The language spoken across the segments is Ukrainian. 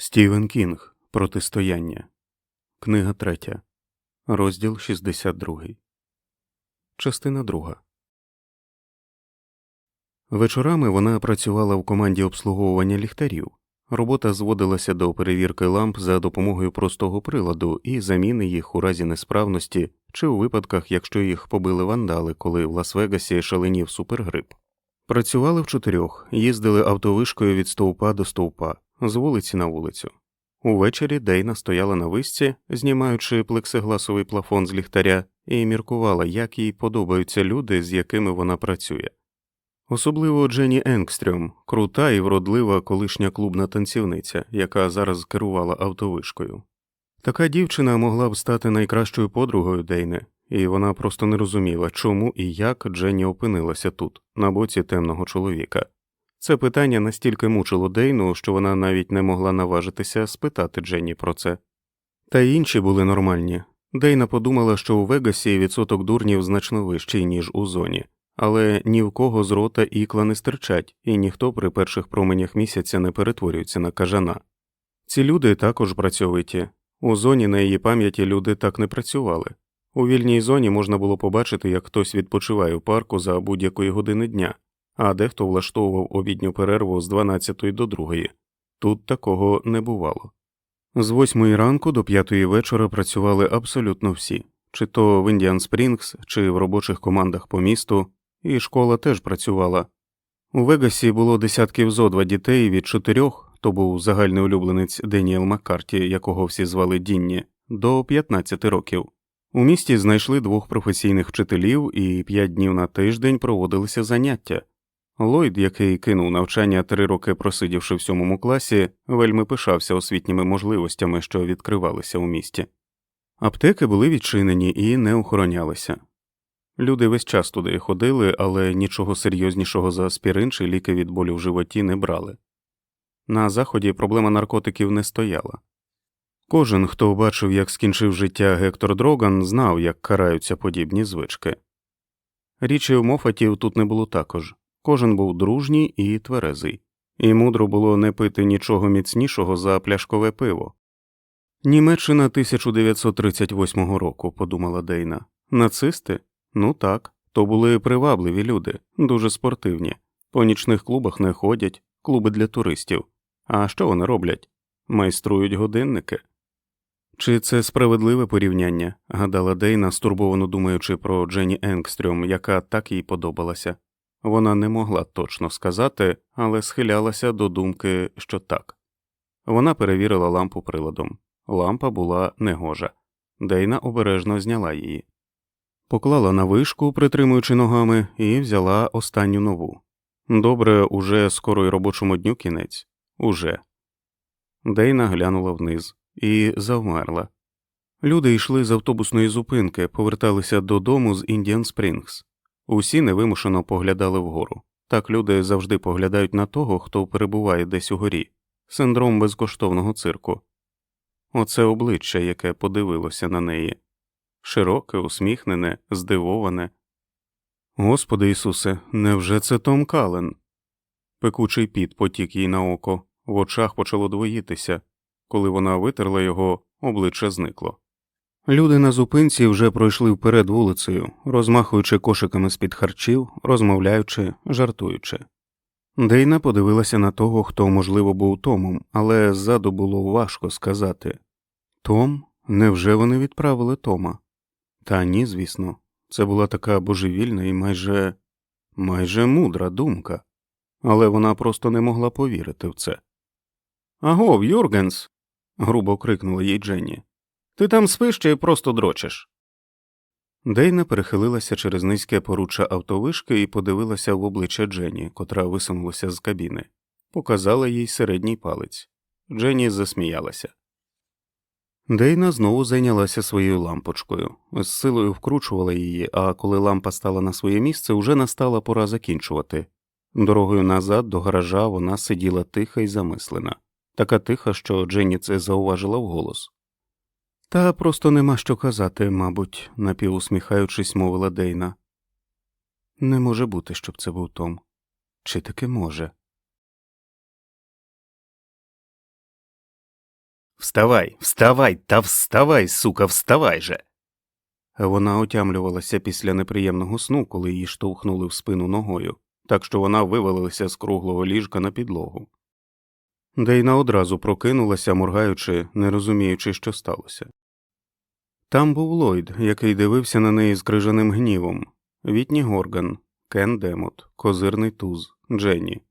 Стівен Кінг Протистояння. Книга 3. Розділ 62. Частина 2. Вечорами вона працювала в команді обслуговування ліхтарів. Робота зводилася до перевірки ламп за допомогою простого приладу і заміни їх у разі несправності чи у випадках, якщо їх побили вандали, коли в Лас-Вегасі шаленів супергрип. Працювали в чотирьох, їздили автовишкою від стовпа до стовпа, з вулиці на вулицю. Увечері Дейна стояла на висці, знімаючи плексигласовий плафон з ліхтаря, і міркувала, як їй подобаються люди, з якими вона працює. Особливо Дженні Енгстрьом, крута і вродлива колишня клубна танцівниця, яка зараз керувала автовишкою. Така дівчина могла б стати найкращою подругою Дейни, і вона просто не розуміла, чому і як Дженні опинилася тут, на боці темного чоловіка. Це питання настільки мучило Дейну, що вона навіть не могла наважитися спитати Дженні про це. Та й інші були нормальні. Дейна подумала, що у Вегасі відсоток дурнів значно вищий, ніж у зоні, але ні в кого з рота ікла не стирчать, і ніхто при перших променях місяця не перетворюється на кажана. Ці люди також працьовиті. У зоні на її пам'яті люди так не працювали. У вільній зоні можна було побачити, як хтось відпочиває в парку за будь-якої години дня, а дехто влаштовував обідню перерву з 12 до 2. Тут такого не бувало. З 8 ранку до 5 вечора працювали абсолютно всі, чи то в Індіан Спрінгс, чи в робочих командах по місту, і школа теж працювала. У Вегасі було десятків зо два дітей від чотирьох, то був загальний улюбленець Деніел Маккарті, якого всі звали Дінні, до 15 років. У місті знайшли двох професійних вчителів і п'ять днів на тиждень проводилися заняття. Ллойд, який кинув навчання три роки просидівши в сьомому класі, вельми пишався освітніми можливостями, що відкривалися у місті. Аптеки були відчинені і не охоронялися. Люди весь час туди ходили, але нічого серйознішого за аспірин чи ліки від болю в животі не брали. На заході проблема наркотиків не стояла. Кожен, хто бачив, як скінчив життя Гектор Дроган, знав, як караються подібні звички. Річі в Мофатів тут не було також кожен був дружній і тверезий, і мудро було не пити нічого міцнішого за пляшкове пиво. Німеччина 1938 року, подумала Дейна. Нацисти? Ну так, то були привабливі люди, дуже спортивні, по нічних клубах не ходять, клуби для туристів. А що вони роблять? Майструють годинники. Чи це справедливе порівняння? гадала Дейна, стурбовано думаючи про Дженні Енгстрьом, яка так їй подобалася. Вона не могла точно сказати, але схилялася до думки, що так. Вона перевірила лампу приладом. Лампа була негожа. Дейна обережно зняла її, поклала на вишку, притримуючи ногами, і взяла останню нову. Добре, уже скоро й робочому дню кінець. Уже. Дейна глянула вниз і завмерла. Люди йшли з автобусної зупинки, поверталися додому з Індіан Спрінгс. Усі невимушено поглядали вгору. Так люди завжди поглядають на того, хто перебуває десь угорі, синдром безкоштовного цирку. Оце обличчя, яке подивилося на неї широке, усміхнене, здивоване. Господи Ісусе, невже це Том Кален? Пекучий піт потік їй на око, в очах почало двоїтися. Коли вона витерла його, обличчя зникло. Люди на зупинці вже пройшли вперед вулицею, розмахуючи кошиками з під харчів, розмовляючи, жартуючи. Дейна подивилася на того, хто, можливо, був Томом, але ззаду було важко сказати Том, невже вони відправили Тома? Та ні, звісно, це була така божевільна і майже майже мудра думка, але вона просто не могла повірити в це. Агов, Юргенс. грубо крикнула їй Дженні. Ти там спиш чи просто дрочиш? Дейна перехилилася через низьке поруччя автовишки і подивилася в обличчя Дженні, котра висунулася з кабіни, показала їй середній палець. Дженні засміялася. Дейна знову зайнялася своєю лампочкою, з силою вкручувала її, а коли лампа стала на своє місце, уже настала пора закінчувати. Дорогою назад до гаража вона сиділа тиха і замислена, така тиха, що Дженні це зауважила вголос. Та просто нема що казати, мабуть, напівусміхаючись, мовила Дейна. Не може бути, щоб це був Том. Чи таки може? Вставай, вставай, та вставай, сука, вставай же. Вона отямлювалася після неприємного сну, коли її штовхнули в спину ногою, так що вона вивалилася з круглого ліжка на підлогу. Дейна одразу прокинулася, моргаючи, не розуміючи, що сталося. Там був Ллойд, який дивився на неї з крижаним гнівом, Вітні Горган, Кен Демот, Козирний Туз, Дженні.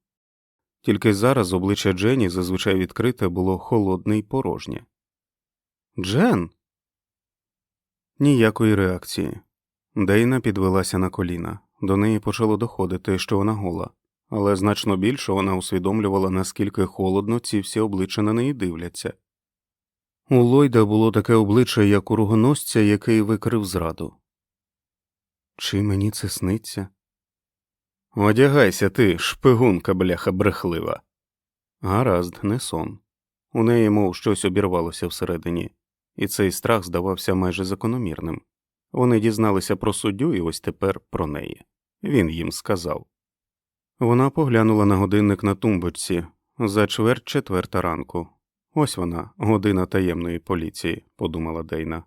Тільки зараз обличчя Дженні зазвичай відкрите було холодне й порожнє. Джен. Ніякої реакції. Дейна підвелася на коліна. До неї почало доходити, що вона гола, але значно більше вона усвідомлювала, наскільки холодно ці всі обличчя на неї дивляться. У Ллойда було таке обличчя, як у рогоносця, який викрив зраду. Чи мені це сниться? Одягайся ти, шпигунка, бляха брехлива. Гаразд, не сон. У неї, мов щось обірвалося всередині, і цей страх здавався майже закономірним. Вони дізналися про суддю і ось тепер про неї. Він їм сказав. Вона поглянула на годинник на тумбочці за чверть четверта ранку. Ось вона, година таємної поліції, подумала Дейна.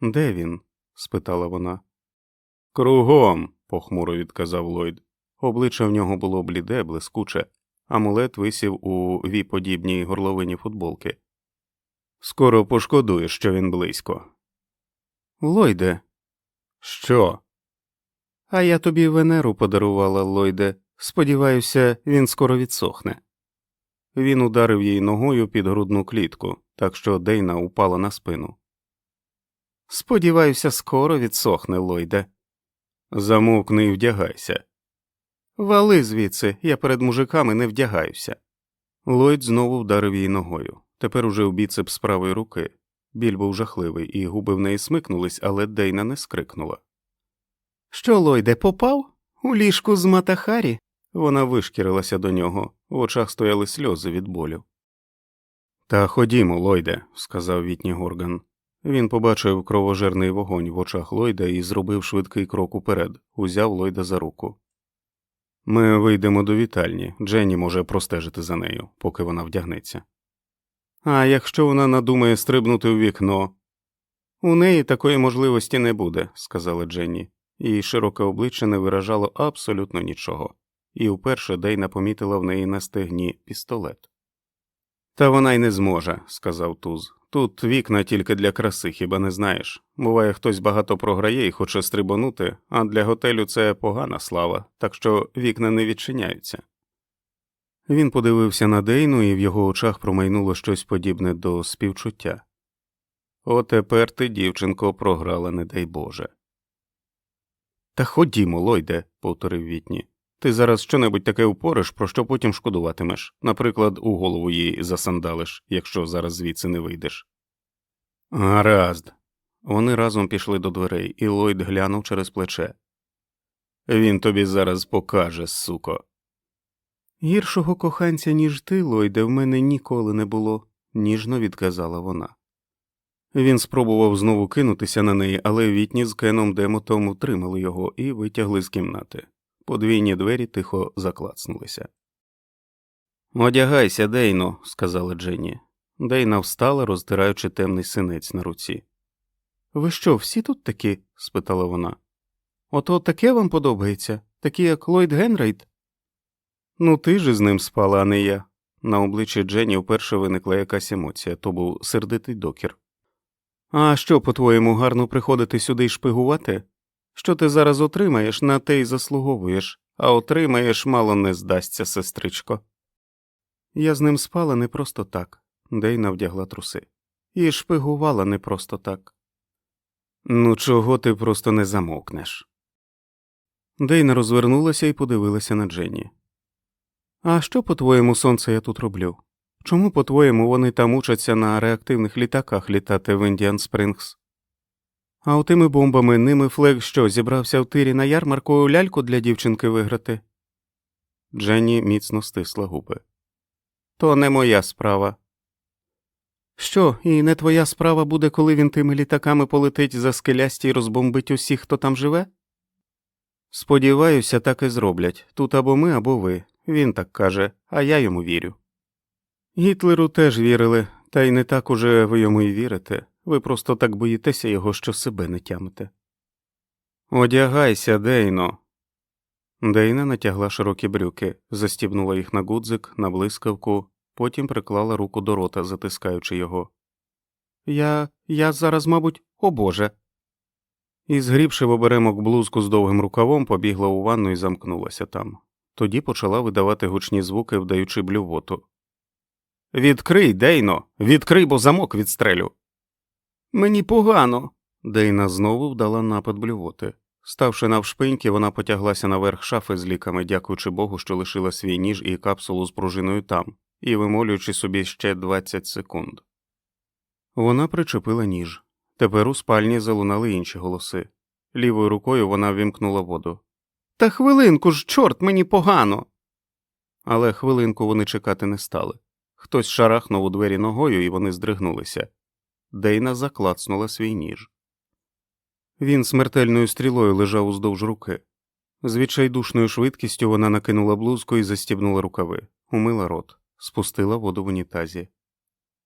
Де він? спитала вона. Кругом, похмуро відказав Ллойд. Обличчя в нього було бліде, блискуче, амулет висів у віподібній горловині футболки. Скоро пошкодуєш, що він близько. Ллойде. Що? А я тобі Венеру подарувала, Ллойде. Сподіваюся, він скоро відсохне. Він ударив їй ногою під грудну клітку, так що Дейна упала на спину. Сподіваюся, скоро відсохне, Ллойде. Замовкни і вдягайся. Вали звідси, я перед мужиками не вдягаюся. Ллойд знову вдарив її ногою, тепер уже у біцепс правої руки. Біль був жахливий, і губи в неї смикнулись, але Дейна не скрикнула. Що, Лойде, попав? У ліжку з Матахарі? Вона вишкірилася до нього, в очах стояли сльози від болю. Та ходімо, Лойде, сказав Вітні Горган. Він побачив кровожерний вогонь в очах Лойда і зробив швидкий крок уперед, узяв Лойда за руку. Ми вийдемо до вітальні, Дженні може простежити за нею, поки вона вдягнеться. А якщо вона надумає стрибнути у вікно? У неї такої можливості не буде, сказала Дженні, її широке обличчя не виражало абсолютно нічого, і вперше Дейна помітила в неї на стегні пістолет. Та вона й не зможе, сказав Туз. Тут вікна тільки для краси, хіба не знаєш. Буває, хтось багато програє і хоче стрибанути, а для готелю це погана слава, так що вікна не відчиняються. Він подивився на Дейну, і в його очах промайнуло щось подібне до співчуття. Отепер ти, дівчинко, програла, не дай Боже. Та ходімо, Лойде, повторив Вітні. Ти зараз щонебудь таке упориш, про що потім шкодуватимеш, наприклад, у голову їй засандалиш, якщо зараз звідси не вийдеш. Гаразд. Вони разом пішли до дверей, і Ллойд глянув через плече. Він тобі зараз покаже, суко. Гіршого коханця, ніж ти, Лойде, в мене ніколи не було, ніжно відказала вона. Він спробував знову кинутися на неї, але Вітні з Кеном Демотом утримали його і витягли з кімнати. Подвійні двері тихо заклацнулися. Одягайся, Дейно, сказала Дженні. Дейна встала, роздираючи темний синець на руці. Ви що, всі тут такі? спитала вона. Ото таке вам подобається, такі, як Ллойд Генрейд? Ну, ти ж з ним спала, а не я. На обличчі Дженні вперше виникла якась емоція, то був сердитий докір. А що, по-твоєму, гарно приходити сюди й шпигувати? Що ти зараз отримаєш, на те й заслуговуєш, а отримаєш мало не здасться, сестричко. Я з ним спала не просто так, Дейна вдягла труси, і шпигувала не просто так. Ну, чого ти просто не замовкнеш? Дейна розвернулася і подивилася на Дженні. А що, по твоєму сонце я тут роблю? Чому, по твоєму, вони там учаться на реактивних літаках літати в Індіан Спрингс? А отими бомбами ними флег що, зібрався в тирі на ярмарку ляльку для дівчинки виграти? Дженні міцно стисла губи. То не моя справа. Що, і не твоя справа буде, коли він тими літаками полетить за скелясті і розбомбить усіх, хто там живе? Сподіваюся, так і зроблять тут або ми, або ви. Він так каже, а я йому вірю. Гітлеру теж вірили, Та й не так уже ви йому й вірите, ви просто так боїтеся його, що себе не тямите. Одягайся, Дейно. Дейна натягла широкі брюки, застібнула їх на гудзик, на блискавку, потім приклала руку до рота, затискаючи його. Я. я зараз, мабуть, о Боже. І, згрібши в оберемок блузку з довгим рукавом, побігла у ванну і замкнулася там. Тоді почала видавати гучні звуки, вдаючи блювоту. Відкрий, Дейно, відкрий, бо замок відстрелю. Мені погано. Дейна знову вдала напад блювоти. Ставши навшпиньки, вона потяглася наверх шафи з ліками, дякуючи Богу, що лишила свій ніж і капсулу з пружиною там, і вимолюючи собі ще 20 секунд. Вона причепила ніж. Тепер у спальні залунали інші голоси. Лівою рукою вона вімкнула воду. Та хвилинку ж, чорт, мені погано. Але хвилинку вони чекати не стали. Хтось шарахнув у двері ногою, і вони здригнулися. Дейна заклацнула свій ніж. Він смертельною стрілою лежав уздовж руки. З відчайдушною швидкістю вона накинула блузку і застібнула рукави, умила рот, спустила воду в унітазі.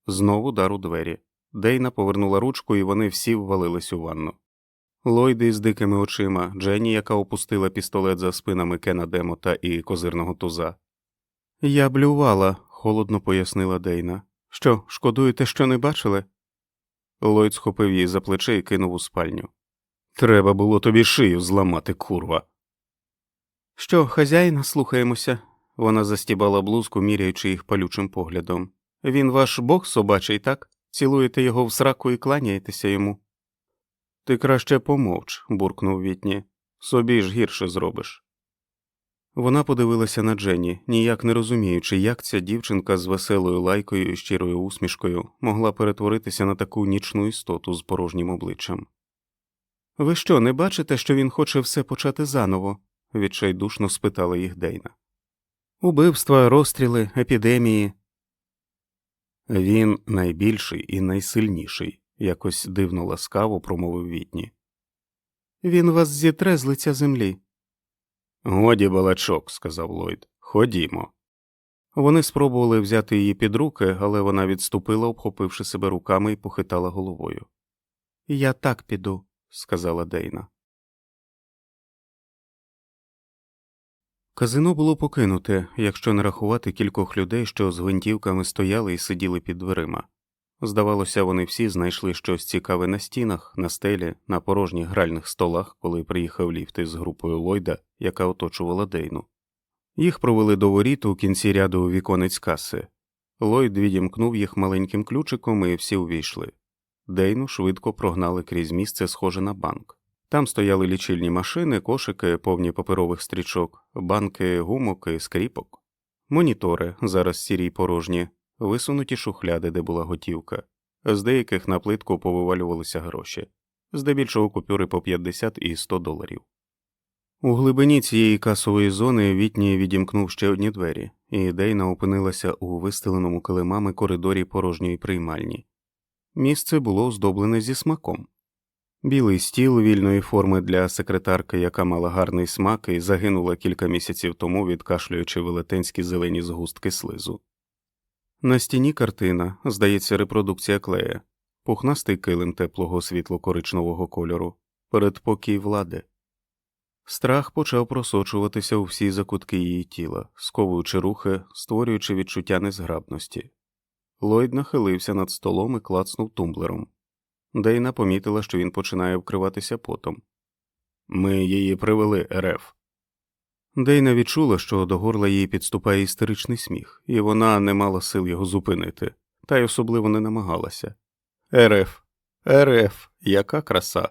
Знову дар у двері. Дейна повернула ручку, і вони всі ввалились у ванну. Лойди з дикими очима, Дженні, яка опустила пістолет за спинами Кена Демота і козирного туза. Я блювала, холодно пояснила Дейна. Що, шкодуєте, що не бачили? Ллойд схопив її за плече і кинув у спальню. Треба було тобі шию зламати, курва. Що, хазяїна, слухаємося. Вона застібала блузку, міряючи їх палючим поглядом. Він ваш бог собачий, так? Цілуєте його в сраку і кланяєтеся йому. Ти краще помовч, буркнув Вітні. Собі ж гірше зробиш. Вона подивилася на Дженні, ніяк не розуміючи, як ця дівчинка з веселою лайкою і щирою усмішкою могла перетворитися на таку нічну істоту з порожнім обличчям. Ви що, не бачите, що він хоче все почати заново? відчайдушно спитала їх Дейна. Убивства, розстріли, епідемії. Він найбільший і найсильніший, якось дивно ласкаво промовив Вітні. Він вас зітре з лиця землі. Годі балачок, сказав Ллойд. Ходімо. Вони спробували взяти її під руки, але вона відступила, обхопивши себе руками і похитала головою. Я так піду, сказала Дейна. Казино було покинуте, якщо не рахувати кількох людей, що з гвинтівками стояли і сиділи під дверима. Здавалося, вони всі знайшли щось цікаве на стінах, на стелі, на порожніх гральних столах, коли приїхав ліфт із групою Ллойда, яка оточувала Дейну. Їх провели до воріт у кінці ряду віконець каси. Ллойд відімкнув їх маленьким ключиком, і всі увійшли. Дейну швидко прогнали крізь місце, схоже на банк. Там стояли лічильні машини, кошики, повні паперових стрічок, банки, гумок і скріпок, монітори, зараз сірі порожні, висунуті шухляди, де була готівка, з деяких на плитку повивалювалися гроші, здебільшого купюри по 50 і 100 доларів. У глибині цієї касової зони Вітні відімкнув ще одні двері, і Дейна опинилася у вистеленому килимами коридорі порожньої приймальні. Місце було оздоблене зі смаком. Білий стіл вільної форми для секретарки, яка мала гарний смак і загинула кілька місяців тому, відкашлюючи велетенські зелені згустки слизу. На стіні картина, здається, репродукція клея, пухнастий килим теплого світло коричневого кольору, передпокій влади. Страх почав просочуватися у всі закутки її тіла, сковуючи рухи, створюючи відчуття незграбності. Ллойд нахилився над столом і клацнув тумблером. Дейна помітила, що він починає вкриватися потом. Ми її привели, РФ. Дейна відчула, що до горла їй підступає істеричний сміх, і вона не мала сил його зупинити, та й особливо не намагалася. РФ, РФ, яка краса.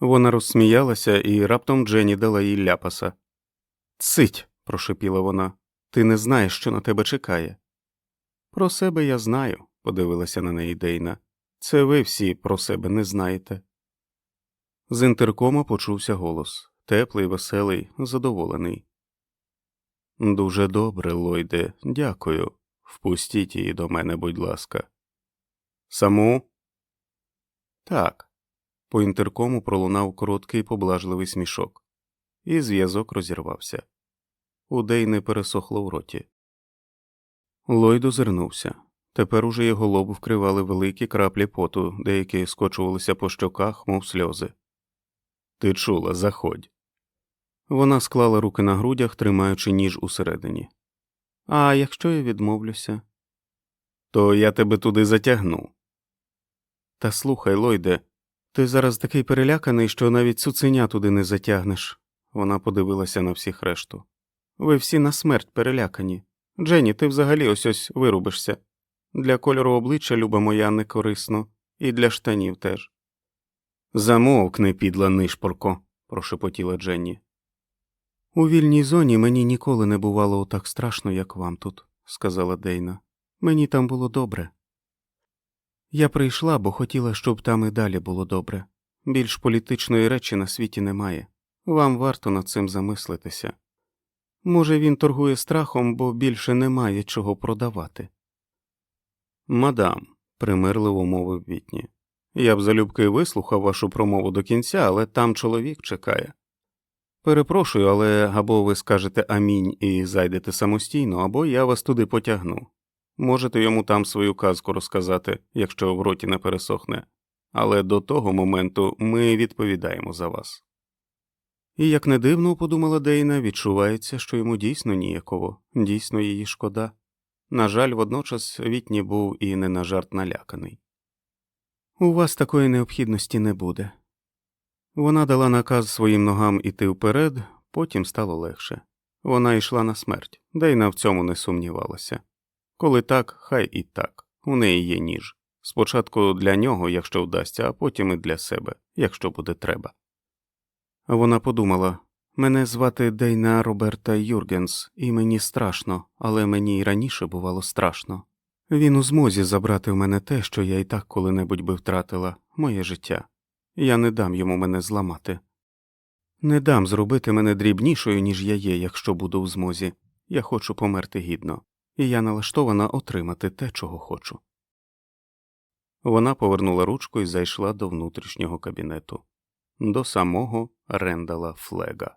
Вона розсміялася, і раптом Дженні дала їй ляпаса. Цить, прошепіла вона, ти не знаєш, що на тебе чекає. Про себе я знаю, подивилася на неї Дейна. Це ви всі про себе не знаєте. З інтеркома почувся голос теплий, веселий, задоволений. Дуже добре, Лойде, дякую. Впустіть її до мене, будь ласка. Саму? Так. По інтеркому пролунав короткий поблажливий смішок, і зв'язок розірвався. У Дейни пересохло в роті. Лойд озирнувся. Тепер уже його лоб вкривали великі краплі поту, деякі скочувалися по щоках, мов сльози. Ти чула, заходь. Вона склала руки на грудях, тримаючи ніж усередині. А якщо я відмовлюся, то я тебе туди затягну. Та слухай, Лойде, ти зараз такий переляканий, що навіть цуценя туди не затягнеш. Вона подивилася на всіх решту. Ви всі на смерть перелякані. Дженні, ти взагалі ось ось вирубишся. Для кольору обличчя, люба моя, не корисно, і для штанів теж. Замовкни, підла нишпорко, прошепотіла Дженні. У вільній зоні мені ніколи не бувало так страшно, як вам тут, сказала Дейна. Мені там було добре. Я прийшла, бо хотіла, щоб там і далі було добре. Більш політичної речі на світі немає. Вам варто над цим замислитися. Може, він торгує страхом, бо більше немає чого продавати. Мадам, примирливо мовив Вітні. Я б залюбки вислухав вашу промову до кінця, але там чоловік чекає. Перепрошую, але або ви скажете амінь і зайдете самостійно, або я вас туди потягну. Можете йому там свою казку розказати, якщо в роті не пересохне, але до того моменту ми відповідаємо за вас. І як не дивно, подумала Дейна, відчувається, що йому дійсно ніяково, дійсно її шкода. На жаль, водночас Вітні був і не на жарт наляканий. У вас такої необхідності не буде. Вона дала наказ своїм ногам іти вперед, потім стало легше. Вона йшла на смерть, Дейна в цьому не сумнівалася. Коли так, хай і так. У неї є ніж. Спочатку для нього, якщо вдасться, а потім і для себе, якщо буде треба. Вона подумала мене звати Дейна Роберта Юргенс, і мені страшно, але мені й раніше бувало страшно. Він у змозі забрати в мене те, що я і так коли-небудь би втратила, моє життя. Я не дам йому мене зламати. Не дам зробити мене дрібнішою, ніж я є, якщо буду в змозі. Я хочу померти гідно, і я налаштована отримати те, чого хочу. Вона повернула ручку і зайшла до внутрішнього кабінету, до самого Рендала Флега.